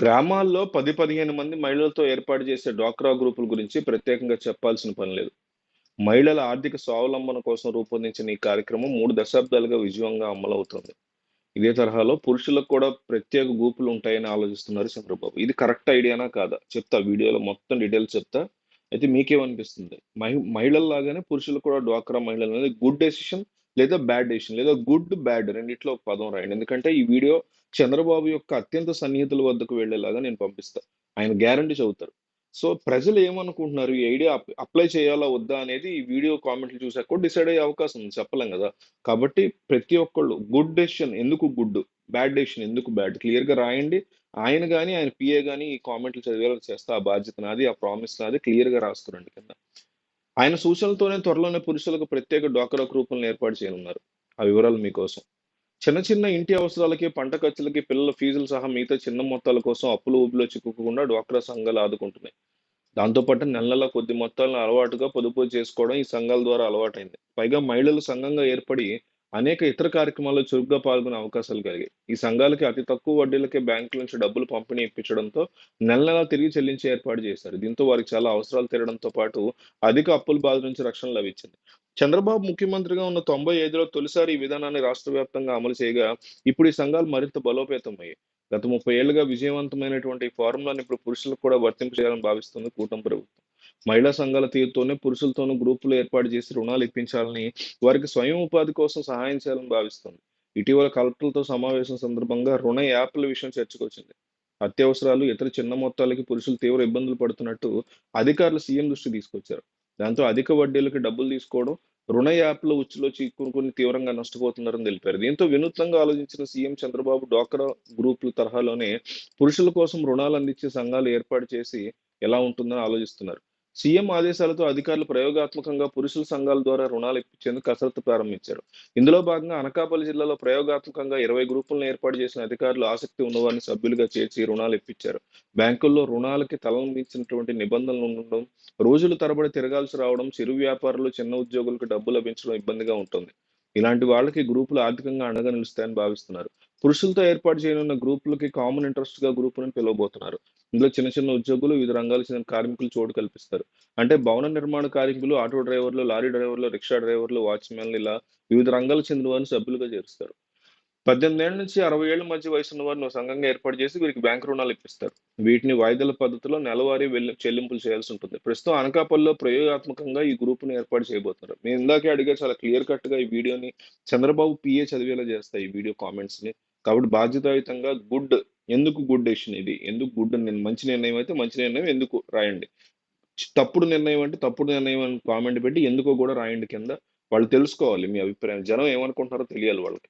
గ్రామాల్లో 10, 15 మంది మహిళలతో ఏర్పాటు చేసే డ్వాక్రా గ్రూపుల గురించి ప్రత్యేకంగా చెప్పాల్సిన పని లేదు. మహిళల ఆర్థిక స్వావలంబన కోసం రూపొందించిన ఈ కార్యక్రమం మూడు దశాబ్దాలుగా విజయంగా అమలవుతుంది ఇదే తరహాలో పురుషులకు కూడా ప్రత్యేక గ్రూపులు ఉంటాయని ఆలోచిస్తున్నారు చంద్రబాబు. ఇది కరెక్ట్ ఐడియానా కాదా? చెప్తా వీడియోలో మొత్తం డీటెయిల్స్ చెప్తా. అయితే మీకేమనిపిస్తుంది? మహి మహిళల్లాగానే పురుషులు కూడా డ్వాక్రా మహిళలు అనేది గుడ్ డెసిషన్ లేదా బ్యాడ్ డెసిషన్ లేదా గుడ్, బ్యాడ్ రెండిట్లో ఒక పదం రాయండి. ఎందుకంటే ఈ వీడియో చంద్రబాబు యొక్క అత్యంత సన్నిహితుల వద్దకు వెళ్ళేలాగా నేను పంపిస్తాను ఆయన గ్యారంటీ చదువుతారు సో, ప్రజలు ఏమనుకుంటున్నారు? ఈ ఐడియా అప్లై చేయాలా? వద్దా? అనేది ఈ వీడియో కామెంట్లు చూసాక కూడా డిసైడ్ అయ్యే అవకాశం ఉంది. చెప్పలేం కదా కాబట్టి ప్రతి ఒక్కళ్ళు గుడ్ డెసిషన్ ఎందుకు గుడ్? బ్యాడ్ డెసిషన్ ఎందుకు బ్యాడ్? క్లియర్‌గా రాయండి. ఆయన కానీ ఆయన పిఏ కానీ ఈ కామెంట్లు చదివేలా చేస్తా. ఆ బాధ్యత నాది. ఆ ప్రామిస్ నాది. క్లియర్‌గా రాసుకురండి కింద. ఆయన సూచనలతోనే త్వరలోనే పురుషులకు ప్రత్యేక డ్వాక్రా గ్రూపులను ఏర్పాటు చేయనున్నారు. ఆ వివరాలు మీకోసం. చిన్న చిన్న ఇంటి అవసరాలకి, పంట ఖర్చులకి, పిల్లల ఫీజులు సహా మిగతా చిన్న మొత్తాల కోసం అప్పులు ఊపిలో చిక్కుకోకుండా డ్వాక్రా సంఘాలు ఆదుకుంటున్నాయి. దాంతో పాటు నెల కొద్ది మొత్తాలను అలవాటుగా పొదుపు చేసుకోవడం ఈ సంఘాల ద్వారా అలవాటైంది. పైగా మహిళలు సంఘంగా ఏర్పడి అనేక ఇతర కార్యక్రమాల్లో చురుగ్గా పాల్గొనే అవకాశాలు కలిగాయి. ఈ సంఘాలకి అతి తక్కువ వడ్డీలకే బ్యాంకుల నుంచి డబ్బులు పంపిణీ ఇప్పించడంతో నెల నెలా తిరిగి చెల్లించి ఏర్పాటు చేశారు. దీంతో వారికి చాలా అవసరాలు తీరడంతో పాటు అధిక అప్పుల బాధ నుంచి రక్షణ లభించింది. చంద్రబాబు ముఖ్యమంత్రిగా ఉన్న 95లో తొలిసారి ఈ విధానాన్ని రాష్ట్ర వ్యాప్తంగా అమలు చేయగా ఇప్పుడు ఈ సంఘాలు మరింత బలోపేతమయ్యాయి. గత 30 ఏళ్ళుగా విజయవంతమైనటువంటి ఈ ఫార్ములాను ఇప్పుడు పురుషులకు కూడా వర్తింపజేయాలని భావిస్తుంది కూటమి ప్రభుత్వం. మహిళా సంఘాల తీరుతోనే పురుషులతోనూ గ్రూపులు ఏర్పాటు చేసి రుణాలు ఇప్పించాలని, వారికి స్వయం ఉపాధి కోసం సహాయం చేయాలని భావిస్తుంది ఇటీవల కలెక్టర్లతో సమావేశం సందర్భంగా రుణ యాప్ల విషయం చర్చకొచ్చింది. అత్యవసరాలు, ఇతర చిన్న మొత్తాలకి పురుషులు తీవ్ర ఇబ్బందులు పడుతున్నట్టు అధికారులు సీఎం దృష్టి తీసుకొచ్చారు. దాంతో అధిక వడ్డీలకి డబ్బులు తీసుకోవడం, రుణ యాప్ల ఉచ్చులో చిక్కుకుని తీవ్రంగా నష్టపోతున్నారని తెలిపారు. దీంతో వినూత్నంగా ఆలోచించిన సీఎం చంద్రబాబు డ్వాక్రా గ్రూపుల తరహాలోనే పురుషుల కోసం రుణాలు అందించే సంఘాలు ఏర్పాటు చేసి ఎలా ఉంటుందని ఆలోచిస్తున్నారు. సీఎం ఆదేశాలతో అధికారులు ప్రయోగాత్మకంగా పురుషుల సంఘాల ద్వారా రుణాలు ఇప్పించేందుకు కసరత్తు ప్రారంభించారు. ఇందులో భాగంగా అనకాపల్లి జిల్లాలో ప్రయోగాత్మకంగా 20 గ్రూపులను ఏర్పాటు చేసిన అధికారులు ఆసక్తి ఉన్నవారిని సభ్యులుగా చేర్చి రుణాలు ఇప్పించారు. బ్యాంకుల్లో రుణాలకి తలవంచినటువంటి నిబంధనలు ఉండడం, రోజులు తరబడి తిరగాల్సి రావడం, చిరు వ్యాపారులు, చిన్న ఉద్యోగులకు డబ్బు లభించడం ఇబ్బందిగా ఉంటుంది. ఇలాంటి వాళ్ళకి గ్రూపులు ఆర్థికంగా అండగా నిలుస్తాయని భావిస్తున్నారు. పురుషులతో ఏర్పాటు చేయనున్న గ్రూపులకి కామన్ ఇంట్రెస్ట్గా గ్రూపులను పిలవబోతున్నారు. ఇందులో చిన్న చిన్న ఉద్యోగులు, వివిధ రంగాలకు చెందిన కార్మికులు చోటు కల్పిస్తారు. అంటే భవన నిర్మాణ కార్మికులు, ఆటో డ్రైవర్లు, లారీ డ్రైవర్లు, రిక్షా డ్రైవర్లు, వాచ్‌మెన్లు ఇలా వివిధ రంగాలకు చెందిన వారిని సభ్యులుగా చేరుస్తారు. 18 ఏళ్ళ నుంచి 60 ఏళ్ళ మధ్య వయసున్న వారిని సంఘంగా ఏర్పాటు చేసి వీరికి బ్యాంకు రుణాలు ఇప్పిస్తారు. వీటిని వాయిదాల పద్ధతిలో నెలవారీ వెల్ చెల్లింపులు చేయాల్సి ఉంటుంది. ప్రస్తుతం అనకాపల్లిలో ప్రయోగాత్మకంగా ఈ గ్రూప్ను ఏర్పాటు చేయబోతున్నారు. నేను ఇందాకే అడిగే చాలా క్లియర్ కట్‌గా ఈ వీడియోని చంద్రబాబు పిఏ చదివేలా చేస్తాయి ఈ వీడియో కామెంట్స్‌ని. కాబట్టి బాధ్యతాయుతంగా గుడ్ ఎందుకు గుడ్ డెసిషన్ ఇది? ఎందుకు గుడ్ నేను మంచి నిర్ణయం అయితే మంచి నిర్ణయం ఎందుకు రాయండి. తప్పుడు నిర్ణయం అంటే తప్పుడు నిర్ణయం అని కామెంట్ పెట్టి ఎందుకో కూడా రాయండి కింద. వాళ్ళు తెలుసుకోవాలి మీ అభిప్రాయం. జనం ఏమనుకుంటున్నారో తెలియాలి వాళ్ళకి.